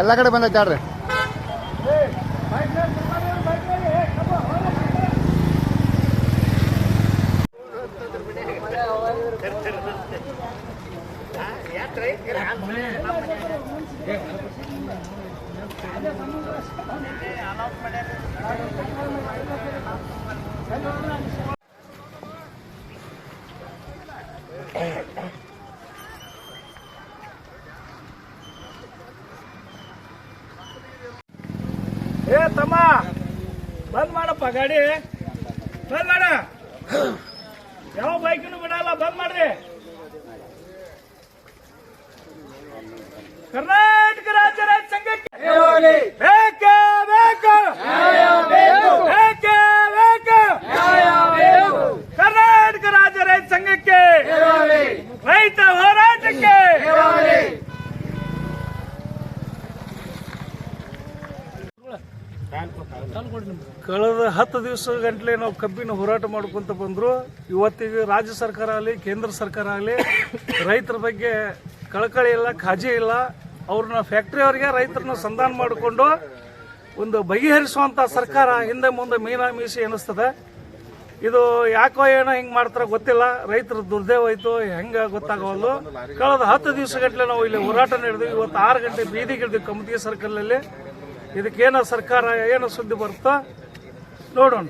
ಎಲ್ಲ ಕಡೆ ಬಂದೈತೆ ಆಡ್ರಿ ಏ ತಮ್ಮ ಬಂದ್ ಮಾಡಪ್ಪ ಗಾಡಿ. ಬಂದ್ ಮಾಡ. ಯಾವ ಬೈಕನ್ನು ಬಿಡಲ್ಲ ಬಂದ್ ಮಾಡ್ರಿ. ಕರ್ನಾಟಕ ರಾಜ್ಯ ರಾಜ್ಯ ಸಂಘಕ್ಕೆ ಬೇಕೇ ಬೇಕು. ಬೇಕೇ ಬೇಕು. ಕರ್ನಾಟಕ ರಾಜ್ಯ ರೈತ ಸಂಘಕ್ಕೆ ರೈತ ಕಳೆದ ಹತ್ತು ದಿವಸ ಗಂಟಲೆ ನಾವು ಕಬ್ಬಿನ ಹೋರಾಟ ಮಾಡ್ಕೊಂತ ಬಂದ್ರು. ಇವತ್ತಿಗೆ ರಾಜ್ಯ ಸರ್ಕಾರ ಆಗಲಿ, ಕೇಂದ್ರ ಸರ್ಕಾರ ಆಗಲಿ, ರೈತರ ಬಗ್ಗೆ ಕಳಕಳಿ ಇಲ್ಲ ಖಾಜಿ ಇಲ್ಲ. ಅವ್ರನ್ನ ಫ್ಯಾಕ್ಟ್ರಿ ಅವರಿಗೆ ರೈತರನ್ನ ಸಂಧಾನ ಮಾಡಿಕೊಂಡು ಒಂದು ಬಗೆಹರಿಸುವಂತ ಸರ್ಕಾರ ಹಿಂದೆ ಮುಂದೆ ಮೀನಾ ಮೀಸಿ ಎನಿಸ್ತದೆ. ಇದು ಯಾಕೋ ಏನೋ ಹಿಂಗೆ ಮಾಡ್ತಾರ ಗೊತ್ತಿಲ್ಲ. ರೈತರ ದುರ್ದೇವ ಆಯ್ತು ಹೆಂಗ ಗೊತ್ತಾಗವಲ್ದು. ಕಳೆದ ಹತ್ತು ದಿವಸ ಗಂಟಲೆ ನಾವು ಇಲ್ಲಿ ಹೋರಾಟ ನಡೆದು ಇವತ್ತು ಆರು ಗಂಟೆ ಬೀದಿಗಿಳಿದ್ವಿ ಸರ್ಕಲ್ ಅಲ್ಲಿ ಇದಕ್ಕೇನೋ ಸರ್ಕಾರ ಏನೋ ಸುದ್ದಿ ಬರುತ್ತೋ? ನೋಡೋಣ.